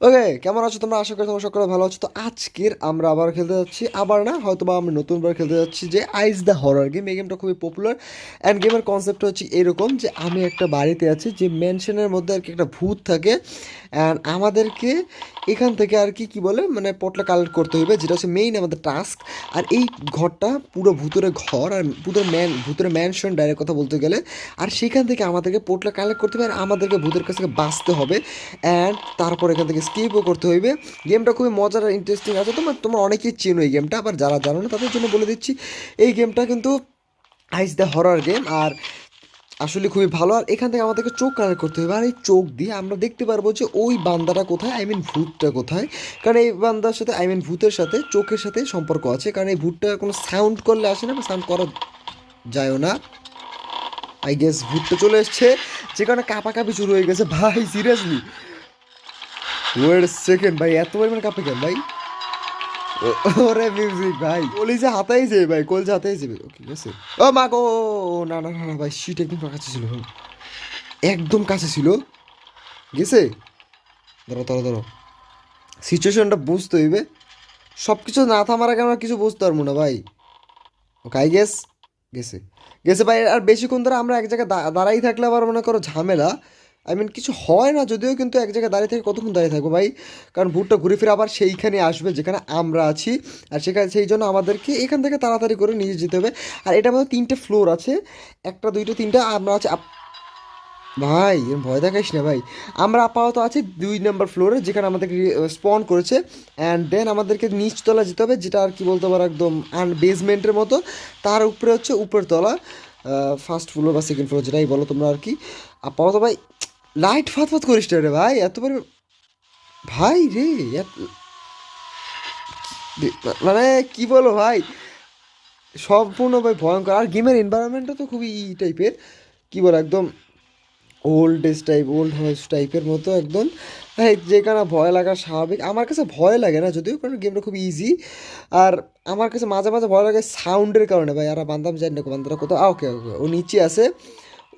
ওকে কেমন আছো তোমরা? আশা করি তোমরা সকলে ভালো আছো। তো আজকের আমরা আবার খেলতে যাচ্ছি, আবার না হয়তো বা আমরা নতুনবার খেলতে যাচ্ছি যে আইস দ্য হরার গেম এই গেমটা খুবই পপুলার অ্যান্ড গেমের কনসেপ্ট হচ্ছে এরকম যে আমি একটা বাড়িতে আছি যে ম্যানশনের মধ্যে আর কি একটা ভূত থাকে অ্যান্ড আমাদেরকে এখান থেকে আর কি কি বলে মানে পটলা কালেক্ট করতে হবে যেটা হচ্ছে মেইন আমাদের টাস্ক আর এই ঘরটা পুরো ভূতের ঘর আর ভূতের ম্যান ভূতের ম্যানশন ডাইরেক্ট কথা বলতে গেলে আর সেখান থেকে আমাদেরকে পোটলা কালেক্ট করতে হবে আর আমাদেরকে ভূতের কাছ থেকে বাঁচতে হবে অ্যান্ড তারপর এখান থেকে স্কিপও করতে হইবে। গেমটা খুবই মজার আর ইন্টারেস্টিং আছে। তোমার, তোমরা অনেকেই চেনো এই গেমটা, আবার যারা জানো না তাদের জন্য বলে দিচ্ছি। এই গেমটা কিন্তু আইস দ্য হরার গেম আর আসলে খুবই ভালো। আর এখান থেকে আমাদেরকে চোখ কালেক্ট করতে হবে আর এই চোখ দিয়ে আমরা দেখতে পারব যে ওই বান্দাটা কোথায় আই মিন ভূতটা কোথায়। কারণ এই বান্দার সাথে আই মিন ভূতের সাথে, চোখের সাথে সম্পর্ক আছে। কারণ এই ভূতটা কোনো সাউন্ড করলে আসে না, বা সাউন্ড করা যায়ও না। আই গেস ভূতটা চলে এসছে। যে কারণে কাঁপাকাঁপি শুরু হয়ে গেছে। ভাই সিরিয়াসলি ওয়েট সেকেন্ড ভাই, এত পরিমাণ কাঁপে কেন ভাই? ওরে মিউজিক ভাই, কলিজা হাতাই যাবে ভাই, কলিজা হাতাই যাবে। ওকে গেছে ও মা গো, না না না ভাই সিট একদম কাছে ছিল। একদম কাছে ছিল। গেছে? ধরো ধরো ধরো। সিচুয়েশনটা বুঝতে হইবে। সব কিছু না থামার আগে আমরা কিছু বুঝতে পারব না ভাই। ওকে আই গেস গেছে। গেছে ভাই, আর বেশিক্ষণ ধরে আমরা এক জায়গায় দাঁড়াই থাকলে আবার মনে করো ঝামেলা। আই মিন কিছু হয় না, যদিও কিন্তু এক জায়গায় দাঁড়িয়ে থেকে কতক্ষণ দাঁড়িয়ে থাকব ভাই? কারণ ভুটটা ঘুরে ফিরে আবার সেইখানে আসবে যেখানে আমরা আছি। আর সেখানে সেই জন্য আমাদেরকে এখান থেকে তাড়াতাড়ি করে নিয়ে যেতে হবে। আর এটা আমাদের তিনটে ফ্লোর আছে। একটা, দুইটা, তিনটা, আমরা আছে ভাই ভয় দেখাইস না ভাই। আমরা আপাতত আছি দুই নম্বর ফ্লোরে যেখানে আমাদেরকে স্পন করেছে। অ্যান্ড দেন আমাদেরকে নিচতলা যেতে হবে, যেটা আর কি বলতে পারো, একদম অ্যান্ড বেসমেন্টের মতো। তার উপরে হচ্ছে উপরতলা ফার্স্ট ফ্লোর বা সেকেন্ড ফ্লোর যেটাই বলো তোমরা আর কি। আপাতত ভাই লাইট ফাত ফাত করিস রে ভাই, এত পরি ভাই রে মানে কি বলো ভাই, সম্পূর্ণ ভাই ভয়ঙ্কর। আর গেমের এনভায়রনমেন্টটা তো খুবই ই টাইপের কি বলো একদম old age type old house টাইপের মতো একদম। হ্যাঁ যেখানে ভয় লাগা স্বাভাবিক। আমার কাছে ভয় লাগে না যদিও, কারণ গেমটা খুব ইজি আর আমার কাছে মাঝে মাঝে ভয় লাগে সাউন্ডের কারণে ভাই, আর বান্দাম জানি না বান্দারা কোথাও ওকে ওকে ও নিচে আছে।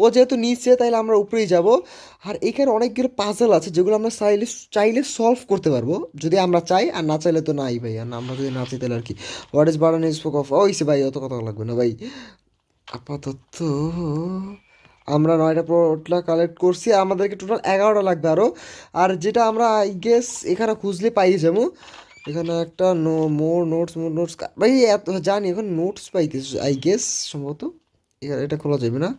ও যেহেতু নিচে, তাইলে আমরা উপরেই যাব। আর এখানে অনেকগুলো পাজল আছে, যেগুলো আমরা চাইলে চাইলে সলভ করতে পারব। যদি আমরা চাই, আর না চাইলে তো নাই ভাই। আর আমরা যদি না চাই, তাহলে আর কি? What is burn is spoke of ওইসে ভাই, অত কথা লাগবে না ভাই। আপাতত আমরা নয়টা পোটলা কালেক্ট করছি। আমাদেরকে টোটাল এগারোটা লাগবে আরও আর যেটা আমরা আই গেস এখানে খুঁজলে পাই যাব। এখানে একটা no more notes more notes ভাই, এত জানি, এখন নোটস পাইতেছ আই গেস সম্ভবত। এটা খোলা যাবে না।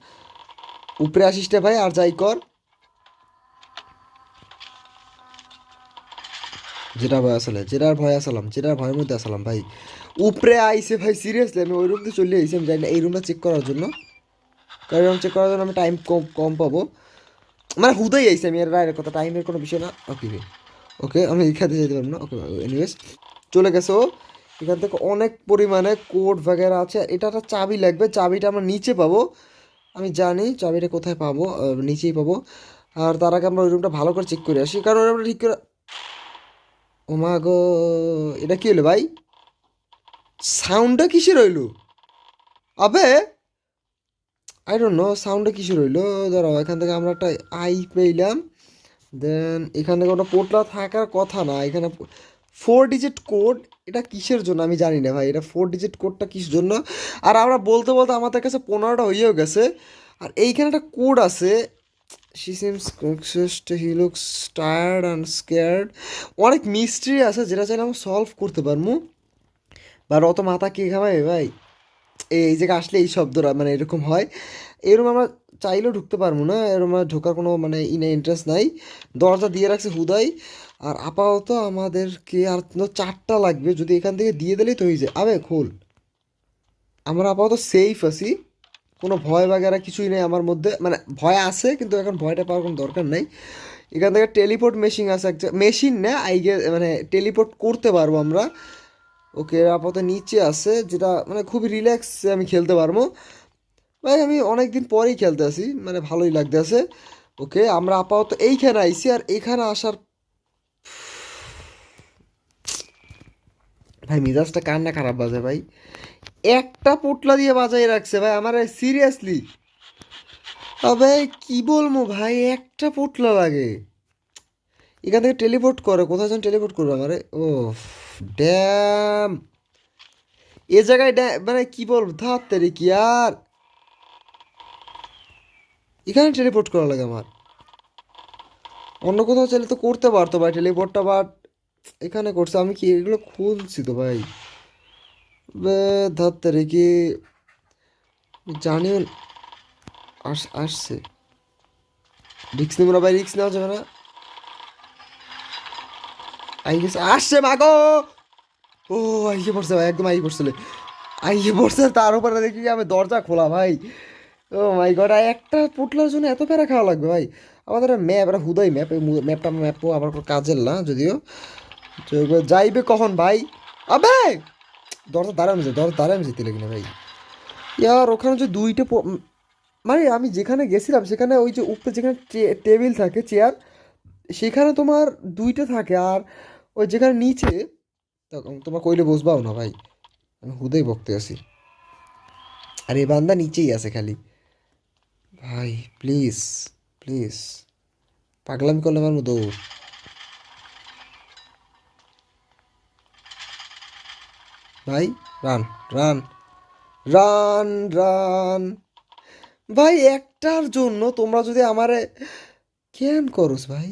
উপরে আসিস ভাই, আর যাই কর। যেটা ভয় আসলে যেটার ভয় আসলাম যেটার ভয়ের মধ্যে আসলাম ভাই। উপরে আইসে ভাই সিরিয়াসলি আমি ওই রুমতে চলে আইসি আমি জানি না, এই রুমটা চেক করার জন্য। কারণ রুম চেক করার জন্য আমি টাইম কম কম পাবো। মানে হুদাই আইসি আমি, এর রায়ের কথা টাইমের কোনো বিষয় না। ওকে ওকে আমি এখানে যেতে পারব না। ওকে এনিওয়েজ চলে গেছে। ও এখান থেকে অনেক পরিমাণে কোড ভ্যাগেরা আছে এটা একটা চাবি লাগবে, চাবিটা আমরা নিচে পাবো। আমি জানি চাবিটা কোথায় পাবো নিচেই পাবো। আর তার আগে আমরা ওই রুমটা ভালো করে চেক করে আসি, কারণ রুমটা ঠিক করে ও মা গো, এটা কি হলো ভাই? সাউন্ডটা কিসের রইল আবে! আই ডোন্ট নো সাউন্ডটা কিসের রইল ধরো এখান থেকে আমরা একটা আই পেইলাম দেন এখান থেকে ওটা পোটলা থাকার কথা না, এখানে ফোর ডিজিট কোড এটা কিসের জন্য? আমি জানি না ভাই, এটা ফোর ডিজিট কোডটা কিসের জন্য? আর আমরা বলতে বলতে আমাদের কাছে পনেরোটা হয়েও গেছে। আর এইখানে একটা কোড আছে। She seems he looks tired and scared অনেক মিস্ট্রি আছে যেটা চাইলে আমরা সলভ করতে পারব বা অত মাথা কে খাওয়াই ভাই? এই জায়গায় আসলে এই শব্দটা মানে এরকম হয়। এরকম আমরা চাইলেও ঢুকতে পারব না। এরকম ঢোকার কোনো মানে ইনে ইন্টারেস্ট নাই। দরজা দিয়ে রাখছে হুদাই। আর আপাতত আমাদেরকে আর চারটা লাগবে, যদি এখান থেকে দিয়ে দিলেই তো হয়ে যায়। আবে, খোল। আমরা আপাতত সেফ আছি। কোনো ভয় বাগেরা কিছুই নেই আমার মধ্যে। মানে ভয় আছে, কিন্তু এখন ভয়টা পাওয়ার কোনো দরকার নেই। এখান থেকে টেলিপোর্ট মেশিন আছে একটা। মেশিন না আই মানে টেলিপোর্ট করতে পারব আমরা। ওকে, আপাতত নিচে আছে, যেটা মানে খুবই রিল্যাক্স আমি খেলতে পারব। ভাই, আমি অনেক দিন পরেই খেলতে আসি মানে ভালোই লাগতে আছে ওকে, আমরা আপাতত এইখানে আইছি, আর এখানে আসার ভাই, মিজাজটা কার না খারাপ বাজে ভাই? একটা পোটলা দিয়ে বাজাই রাখছে ভাই, আমার সিরিয়াসলি তবে কি বলব ভাই, একটা পোটলা লাগে। এখান থেকে টেলিপোর্ট করে, কোথায় যেন টেলিপোর্ট করবে আমারে? ও ড্যাম এ জায়গায় মানে কি বলব ধাত্তারি কি আর। এখানে টেলিপোর্ট করা লাগে আমার। অন্য কোথাও চাইলে তো করতে পারতো ভাই টেলিপোর্টটা বাট এখানে করছে, আমি কি এগুলো খুলছি তো ভাই? ধাত্তারি কি জানিও আস, আসছে। রিক্স নেব না ভাই রিক্স নেওয়া যাবে না। আসছে মাগো! ও আইয়ে পড়ছে ভাই, একদম আইয়ে পড়ছিল আইয়ে পড়ছে, তার উপরে দেখি আমি দরজা খোলা ভাই। ও মাই গড একটা পুটলার জন্য এত প্যারা খাওয়া লাগবে ভাই। আমাদের ম্যাপ, একটা হুদাই ম্যাপ ম্যাপটা ম্যাপও কোনো কাজের না, যদিও। যাইবে কখন ভাই? আবে! দরজা দাঁড়ানো যায় দরজা দাঁড়ানো যেতে লাগে না ভাই। ইয়ার, ওখানে যে দুইটা মানে আমি যেখানে গেছিলাম, সেখানে ওই যে উপরে যেখানে টেবিল থাকে, চেয়ার, সেখানে তোমার দুইটা থাকে। আর ওই যেখানে নিচে তখন তোমার কইলে বসবাও না ভাই। আমি হুদেই বকতে আছি। আর, এই বান্দা নিচেই আছে খালি। ভাই প্লিজ প্লিজ পাগলামি করলে আমার মতো ভাই, রান রান রান রান। ভাই, একটার জন্য তোমরা যদি আমারে কেন করোস ভাই?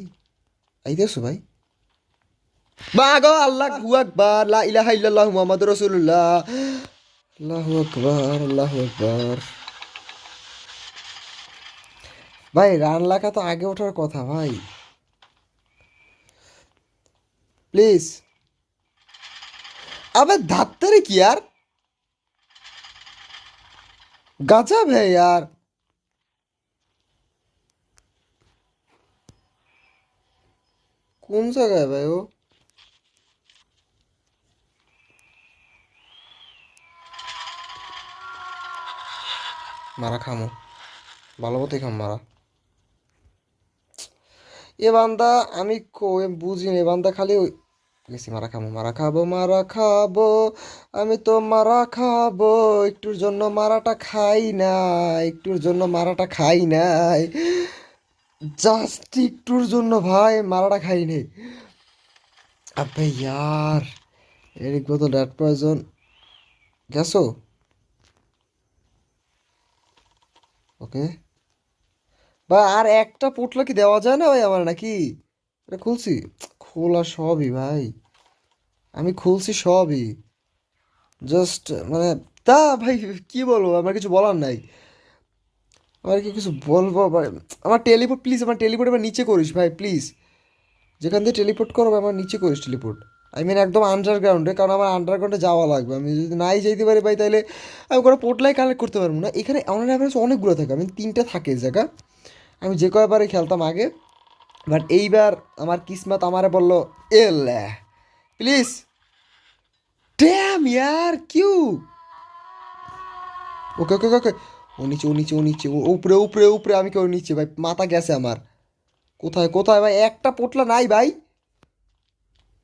আইতেছো ভাই? মাগো আল্লাহ আকবার, লা ইলাহা ইল্লাল্লাহু মুহাম্মাদুর রাসূলুল্লাহ। আল্লাহু আকবার আল্লাহু আকবার। ভাই, রান লাখা তো আগে ওঠার কথা ভাই। প্লিজ আবে ধাত্তারে কি यार गजब है यार কোন জায়গায় ভাই ও মারা খামো ভালো মতোই খাম মারা এ বান্দা আমি কো- এ বুঝি না এ বান্দা খালি ওই গেছি মারা খাব মারা খাব মারা খাব আমি তো মারা খাব একটুর জন্য মারাটা খাই না একটুর জন্য মারাটা খাই নাই। জাস্ট একটুর জন্য ভাই, মারাটা খাই নাই। আবে ইয়ার, এরিক বোতল ডাট প্রয়োজন গেছো? ওকে বা আর একটা পুটলা কি দেওয়া যায় না ভাই আমার নাকি? এটা খুলছি। খোলা সবই ভাই। আমি খুলছি সবই। জাস্ট মানে তা ভাই, কি বলব? আমার কিছু বলার নাই। আমার কি কিছু বলব? ভাই আমার টেলিপোর্ট প্লিজ আমার টেলিপোর্ট এবার নিচে করিস ভাই প্লিজ যেখান থেকে টেলিপোর্ট করব আমার নিচে করিস টেলিপোর্ট আই মিন একদম আন্ডারগ্রাউন্ডে কারণ আমার আন্ডারগ্রাউন্ডে যাওয়া লাগবে। আমি যদি নাই যাইতে পারি ভাই, তাহলে আমি কোনো পোর্টলাই কালেক্ট করতে পারব না। এখানে আমার অ্যাভারেজ অনেকগুলো থাকে। আমি তিনটে থাকে জায়গা। আমি যে কয়বারে খেলতাম আগে। বাট এইবার আমার কিসমত আমারে বলল এল প্লিজ ড্যাম ইয়ার, কিউ? ওকে ওকে ওকে ও নিচে ও নিচে ও নিচে, ও উপরে উপরে উপরে, আমি কেউ নিচে, ভাই, মাথা গেছে আমার। কোথায় কোথায়, ভাই, একটা পোটলা নাই, ভাই।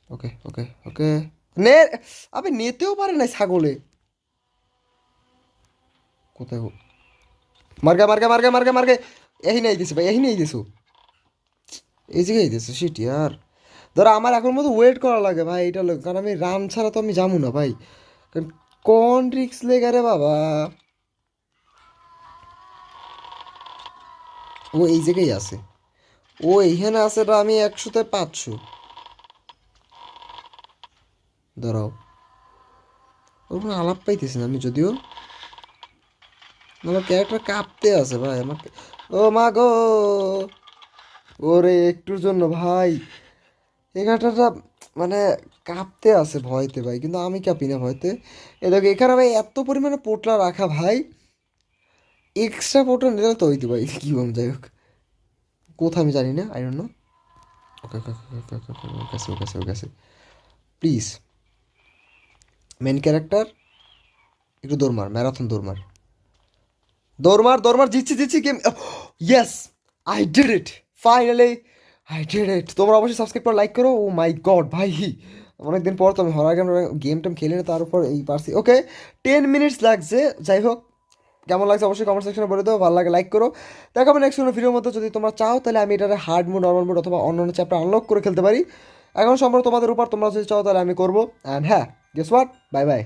ওকে ওকে ওকে, নে, আবে নেতেও পারে নাই ছাগলে। কোথায় মার্গে মার্গে মার্গে মার্গে মার্গে এই নাই দিছে, ভাই এই নাই দিছো এই জায়গায় দিছো সিট ইয়ার ধরো আমার এখন মতো ওয়েট করা লাগে ভাই, এটা লোক কারণ আমি রান ছাড়া তো আমি যাব না ভাই। কারণ কোন রিক্স লেগে রে বাবা? ও এই জায়গায় আছে। ও এইখানে আছে আমি একশোতে পাঁচশো। দাঁড়াও ওর কোনো আলাপ পাইতেছি না আমি যদিও। আমার ক্যারেক্টার কাঁপতে আছে ভাই আমার ও মা গো! ওরে একটুর জন্য ভাই এই মানে কাঁপতে আছে ভয়তে ভাই কিন্তু আমি কাঁপি না ভয়তে এ দেখো এখানে ভাই এত পরিমাণে পোটলা রাখা ভাই এক্সট্রা পোটলা নিলে তো হইতে ভাই কী বল যাই হোক কোথা আমি জানি না I don't know okay okay okay okay okay okay গেছে প্লিজ মেন ক্যারেক্টার একটু দৌড়মার ম্যারাথন দৌড়মার দৌড়মার দৌড়মার জিতছি জিতছি game yes I did it finally I did it তোমরা অবশ্যই সাবস্ক্রাইব করে লাইক করো। ও মাই গড ভাই। অনেকদিন পর তো আমি হরার গেম গেম টেম খেলি না তার উপর এই পারছি। ওকে টেন মিনিটস লাগছে। যাই হোক, কেমন লাগছে অবশ্যই কমেন্ট সেকশনে বলে দেবো ভালো লাগে লাইক করো। দেখাবো নেক্সট কোনো ভিডিওর মধ্যে। যদি তোমরা চাও, তাহলে আমি এটার হার্ড মোড নর্মাল মোড অথবা অন্য অন্য চ্যাপ্টার আনলক করে খেলতে পারি। এখন সম্পূর্ণ তোমাদের উপর, তোমরা যদি চাও, তাহলে আমি করব। অ্যান্ড হ্যাঁ গেস ওয়াট বাই বাই